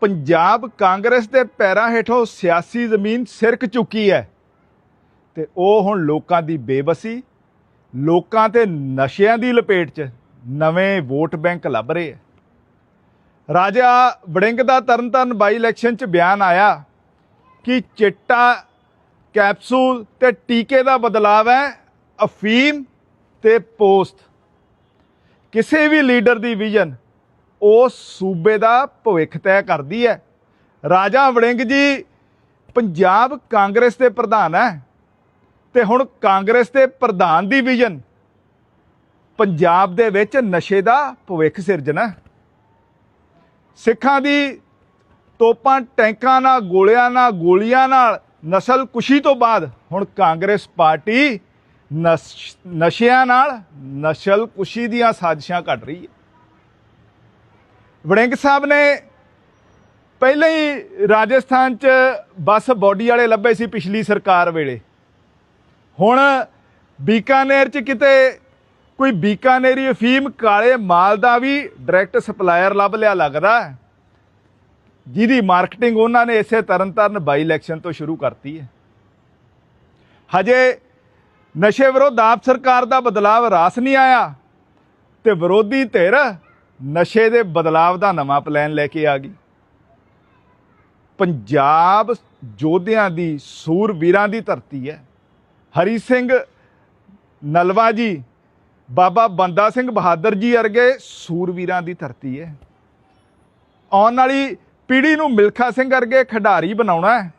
ਪੰਜਾਬ ਕਾਂਗਰਸ ਦੇ ਪੈਰਾਂ ਹੇਠੋਂ ਸਿਆਸੀ ਜ਼ਮੀਨ ਸਿਰਕ ਚੁੱਕੀ ਹੈ। ਤੇ ਉਹ ਹੁਣ ਲੋਕਾਂ ਦੀ ਬੇਬਸੀ, ਲੋਕਾਂ ਤੇ ਨਸ਼ਿਆਂ ਦੀ ਲਪੇਟ 'ਚ ਨਵੇਂ ਵੋਟ ਬੈਂਕ ਲੱਭ ਰਹੇ ਹੈ। ਰਾਜਾ ਵੜਿੰਗ ਦਾ ਤਰਨਤਾਰਨ ਬਾਈ ਇਲੈਕਸ਼ਨ 'ਚ ਬਿਆਨ ਆਇਆ ਕਿ ਚਿੱਟਾ ਕੈਪਸੂਲ ਤੇ ਟੀਕੇ ਦਾ ਬਦਲਾਵ ਹੈ, ਅਫੀਮ ਤੇ ਪੋਸਟ ਕਿਸੇ ਵੀ ਲੀਡਰ ਦੀ ਵਿਜ਼ਨ ਉਸ ਸੂਬੇ ਦਾ ਭਵਿੱਖ ਤੈਅ ਕਰਦੀ ਹੈ। ਰਾਜਾ ਵੜਿੰਗ ਜੀ ਪੰਜਾਬ ਕਾਂਗਰਸ ਦੇ ਪ੍ਰਧਾਨ ਹੈ ਤੇ ਹੁਣ ਕਾਂਗਰਸ ਦੇ ਪ੍ਰਧਾਨ ਦੀ ਵਿਜ਼ਨ। ਪੰਜਾਬ ਦੇ ਵਿੱਚ ਨਸ਼ੇ ਦਾ ਭਵਿੱਖ ਸਿਰਜਣਾ ਹੈ। ਸਿੱਖਾਂ ਦੀ ਤੋਪਾਂ ਟੈਂਕਾਂ ਨਾਲ, ਗੋਲਿਆਂ ਨਾਲ, ਗੋਲੀਆਂ ਨਾਲ ਨਸਲ ਕੁਸ਼ੀ ਤੋਂ ਬਾਅਦ ਹੁਣ ਕਾਂਗਰਸ ਪਾਰਟੀ ਨਸ਼- ਨਸ਼ਿਆਂ ਨਾਲ ਨਸਲ ਕੁਸ਼ੀ ਦੀਆਂ ਸਾਜ਼ਿਸ਼ਾਂ ਘੜ ਰਹੀ ਹੈ। ਵੜਿੰਗ ਸਾਹਿਬ ਨੇ ਪਹਿਲਾਂ ਹੀ ਰਾਜਸਥਾਨ 'ਚ ਬੱਸ ਬੋਡੀ ਵਾਲੇ ਲੱਭੇ ਸੀ ਪਿਛਲੀ ਸਰਕਾਰ ਵੇਲੇ। ਹੁਣ ਬੀਕਾਨੇਰ 'ਚ ਕਿਤੇ ਕੋਈ ਬੀਕਾਨੇਰੀ ਅਫੀਮ ਕਾਲੇ ਮਾਲ ਦਾ ਵੀ ਡਾਇਰੈਕਟ ਸਪਲਾਇਰ ਲੱਭ ਲਿਆ ਲੱਗਦਾ ਜਿਹਦੀ ਮਾਰਕੀਟਿੰਗ ਉਹਨਾਂ ਨੇ ਇਸੇ ਤਰਨਤਾਰਨ ਬਾਈ ਇਲੈਕਸ਼ਨ ਤੋਂ ਸ਼ੁਰੂ ਕਰਤੀ ਹੈ। ਹਜੇ ਨਸ਼ੇ ਵਿਰੋਧ ਆਪ ਸਰਕਾਰ ਦਾ ਬਦਲਾਵ ਰਾਸ ਨਹੀਂ ਆਇਆ ਤੇ ਵਿਰੋਧੀ ਧਿਰ ਨਸ਼ੇ ਦੇ ਬਦਲਾਵ ਦਾ ਨਵਾਂ ਪਲਾਨ ਲੈ ਕੇ ਆ ਗਈ। ਪੰਜਾਬ ਯੋਧਿਆਂ ਦੀ ਸੂਰਵੀਰਾਂ ਦੀ ਧਰਤੀ ਹੈ। ਹਰੀ ਸਿੰਘ ਨਲਵਾ ਜੀ, ਬਾਬਾ ਬੰਦਾ ਸਿੰਘ ਬਹਾਦਰ ਜੀ ਵਰਗੇ ਸੂਰਵੀਰਾਂ ਦੀ ਧਰਤੀ ਹੈ। ਆਉਣ ਵਾਲੀ ਪੀੜ੍ਹੀ ਨੂੰ ਮਿਲਖਾ ਸਿੰਘ ਵਰਗੇ ਖਿਡਾਰੀ ਬਣਾਉਣਾ ਹੈ।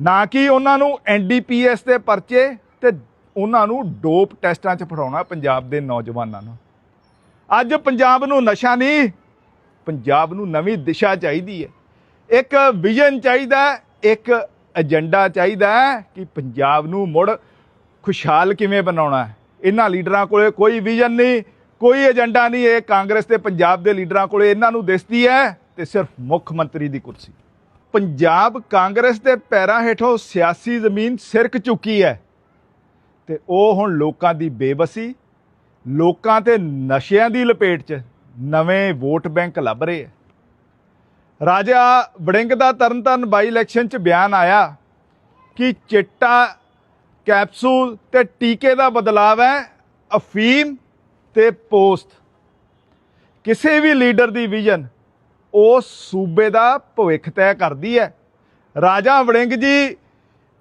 ਨਾ ਕਿ ਉਹਨਾਂ ਨੂੰ ਐਨਡੀਪੀਐਸ ਦੇ ਪਰਚੇ ਤੇ ਉਹਨਾਂ ਨੂੰ ਡੋਪ ਟੈਸਟਾਂ 'ਚ ਫੜਾਉਣਾ, ਪੰਜਾਬ ਦੇ ਨੌਜਵਾਨਾਂ ਨੂੰ। ਅੱਜ ਪੰਜਾਬ ਨੂੰ ਨਸ਼ਾ ਨਹੀਂ, ਪੰਜਾਬ ਨੂੰ ਨਵੀਂ ਦਿਸ਼ਾ ਚਾਹੀਦੀ ਹੈ। ਇੱਕ ਵਿਜ਼ਨ ਚਾਹੀਦਾ ਇੱਕ ਏਜੰਡਾ ਚਾਹੀਦਾ ਕਿ ਪੰਜਾਬ ਨੂੰ ਮੁੜ ਖੁਸ਼ਹਾਲ ਕਿਵੇਂ ਬਣਾਉਣਾ ਹੈ। ਇਹਨਾਂ ਲੀਡਰਾਂ ਕੋਲੇ ਕੋਈ ਵਿਜ਼ਨ ਨਹੀਂ, ਕੋਈ ਏਜੰਡਾ ਨਹੀਂ, ਇਹ ਕਾਂਗਰਸ ਤੇ ਪੰਜਾਬ ਦੇ ਲੀਡਰਾਂ ਕੋਲੇ ਇਹਨਾਂ ਨੂੰ ਦਿਸਦੀ ਹੈ ਤੇ ਸਿਰਫ ਮੁੱਖ ਮੰਤਰੀ ਦੀ ਕੁਰਸੀ। ਪੰਜਾਬ ਕਾਂਗਰਸ ਦੇ ਪੈਰਾਂ ਹੇਠੋਂ ਸਿਆਸੀ ਜ਼ਮੀਨ ਸਿਰਕ ਚੁੱਕੀ ਹੈ ਤੇ ਉਹ ਹੁਣ ਲੋਕਾਂ ਦੀ ਬੇਬਸੀ ਲੋਕਾਂ ਤੇ ਨਸ਼ਿਆਂ ਦੀ ਲਪੇਟ 'ਚ ਨਵੇਂ ਵੋਟ ਬੈਂਕ ਲੱਭ ਰਹੇ ਹੈ ਰਾਜਾ ਵੜਿੰਗ ਦਾ ਤਰਨਤਾਰਨ ਬਾਈ ਇਲੈਕਸ਼ਨ 'ਚ ਬਿਆਨ ਆਇਆ ਕਿ ਚਿੱਟਾ ਕੈਪਸੂਲ ਤੇ ਟੀਕੇ ਦਾ ਬਦਲਾਵ ਹੈ, ਅਫੀਮ ਤੇ ਪੋਸਟ ਕਿਸੇ ਵੀ ਲੀਡਰ ਦੀ ਵਿਜ਼ਨ ਉਸ ਸੂਬੇ ਦਾ ਭਵਿੱਖ ਤੈਅ ਕਰਦੀ ਹੈ। ਰਾਜਾ ਵੜਿੰਗ ਜੀ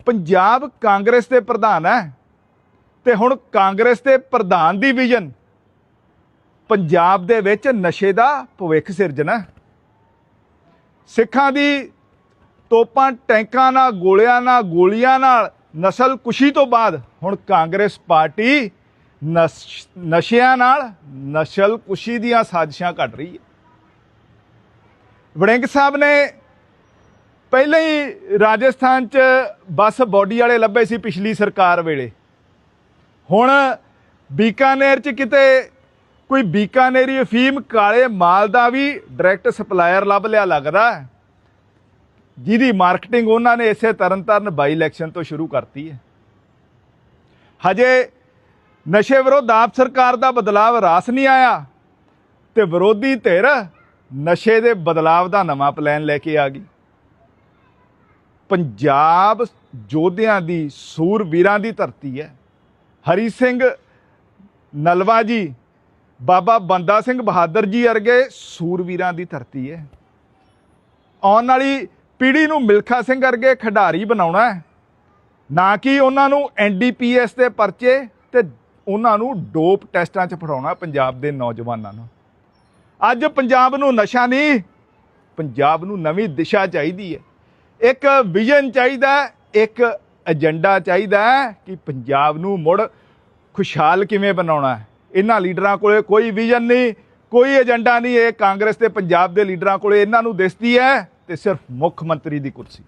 ਪੰਜਾਬ ਕਾਂਗਰਸ ਦੇ ਪ੍ਰਧਾਨ ਹੈ। ਤੇ ਹੁਣ ਕਾਂਗਰਸ ਦੇ ਪ੍ਰਧਾਨ ਦੀ ਵਿਜ਼ਨ। ਪੰਜਾਬ ਦੇ ਵਿੱਚ ਨਸ਼ੇ ਦਾ ਭਵਿੱਖ ਸਿਰਜਣਾ। ਸਿੱਖਾਂ ਦੀ ਤੋਪਾਂ ਟੈਂਕਾਂ ਨਾਲ, ਗੋਲਿਆਂ ਨਾਲ, ਗੋਲੀਆਂ ਨਾਲ ਨਸਲ ਕੁਸ਼ੀ ਤੋਂ ਬਾਅਦ ਹੁਣ ਕਾਂਗਰਸ ਪਾਰਟੀ ਨਸ਼- ਨਸ਼ਿਆਂ ਨਾਲ ਨਸਲ ਕੁਸ਼ੀ ਦੀਆਂ ਸਾਜ਼ਿਸ਼ਾਂ ਘੜ ਰਹੀ ਹੈ। ਵੜਿੰਗ ਸਾਹਿਬ ਨੇ ਪਹਿਲਾਂ ਹੀ ਰਾਜਸਥਾਨ 'ਚ ਬੱਸ ਬੋਡੀ ਵਾਲੇ ਲੱਭੇ ਸੀ ਪਿਛਲੀ ਸਰਕਾਰ ਵੇਲੇ। ਹੁਣ ਬੀਕਾਨੇਰ 'ਚ ਕਿਤੇ ਕੋਈ ਬੀਕਾਨੇਰੀ ਅਫੀਮ ਕਾਲੇ ਮਾਲ ਦਾ ਵੀ ਡਾਇਰੈਕਟ ਸਪਲਾਇਰ ਲੱਭ ਲਿਆ ਲੱਗਦਾ ਜਿਹਦੀ ਮਾਰਕੀਟਿੰਗ ਉਹਨਾਂ ਨੇ ਇਸੇ ਤਰਨਤਾਰਨ ਬਾਈ ਇਲੈਕਸ਼ਨ ਤੋਂ ਸ਼ੁਰੂ ਕਰਤੀ ਹੈ। ਹਜੇ ਨਸ਼ੇ ਵਿਰੋਧ ਆਪ ਸਰਕਾਰ ਦਾ ਬਦਲਾਵ ਰਾਸ ਨਹੀਂ ਆਇਆ ਤੇ ਵਿਰੋਧੀ ਧਿਰ ਨਸ਼ੇ ਦੇ ਬਦਲਾਵ ਦਾ ਨਵਾਂ ਪਲਾਨ ਲੈ ਕੇ ਆ ਗਈ। ਪੰਜਾਬ ਯੋਧਿਆਂ ਦੀ ਸੂਰਵੀਰਾਂ ਦੀ ਧਰਤੀ ਹੈ। ਹਰੀ ਸਿੰਘ ਨਲਵਾ ਜੀ, ਬਾਬਾ ਬੰਦਾ ਸਿੰਘ ਬਹਾਦਰ ਜੀ ਵਰਗੇ ਸੂਰਵੀਰਾਂ ਦੀ ਧਰਤੀ ਹੈ। ਆਉਣ ਵਾਲੀ ਪੀੜ੍ਹੀ ਨੂੰ ਮਿਲਖਾ ਸਿੰਘ ਵਰਗੇ ਖਿਡਾਰੀ ਬਣਾਉਣਾ ਹੈ। ਨਾ ਕਿ ਉਹਨਾਂ ਨੂੰ ਐਨਡੀਪੀਐਸ ਦੇ ਪਰਚੇ ਤੇ ਉਹਨਾਂ ਨੂੰ ਡੋਪ ਟੈਸਟਾਂ 'ਚ ਫੜਾਉਣਾ ਪੰਜਾਬ ਦੇ ਨੌਜਵਾਨਾਂ ਨੂੰ। ਅੱਜ ਪੰਜਾਬ ਨੂੰ ਨਸ਼ਾ ਨਹੀਂ, ਪੰਜਾਬ ਨੂੰ ਨਵੀਂ ਦਿਸ਼ਾ ਚਾਹੀਦੀ ਹੈ। ਇੱਕ ਵਿਜ਼ਨ ਚਾਹੀਦਾ ਇੱਕ ਏਜੰਡਾ ਚਾਹੀਦਾ ਕਿ ਪੰਜਾਬ ਨੂੰ ਮੁੜ ਖੁਸ਼ਹਾਲ ਕਿਵੇਂ ਬਣਾਉਣਾ ਹੈ? ਇਹਨਾਂ ਲੀਡਰਾਂ ਕੋਲੇ ਕੋਈ ਵਿਜ਼ਨ ਨਹੀਂ, ਕੋਈ ਏਜੰਡਾ ਨਹੀਂ, ਇਹ ਕਾਂਗਰਸ ਤੇ ਪੰਜਾਬ ਦੇ ਲੀਡਰਾਂ ਕੋਲੇ ਇਹਨਾਂ ਨੂੰ ਦਿਸਦੀ ਹੈ ਤੇ ਸਿਰਫ ਮੁੱਖ ਮੰਤਰੀ ਦੀ ਕੁਰਸੀ।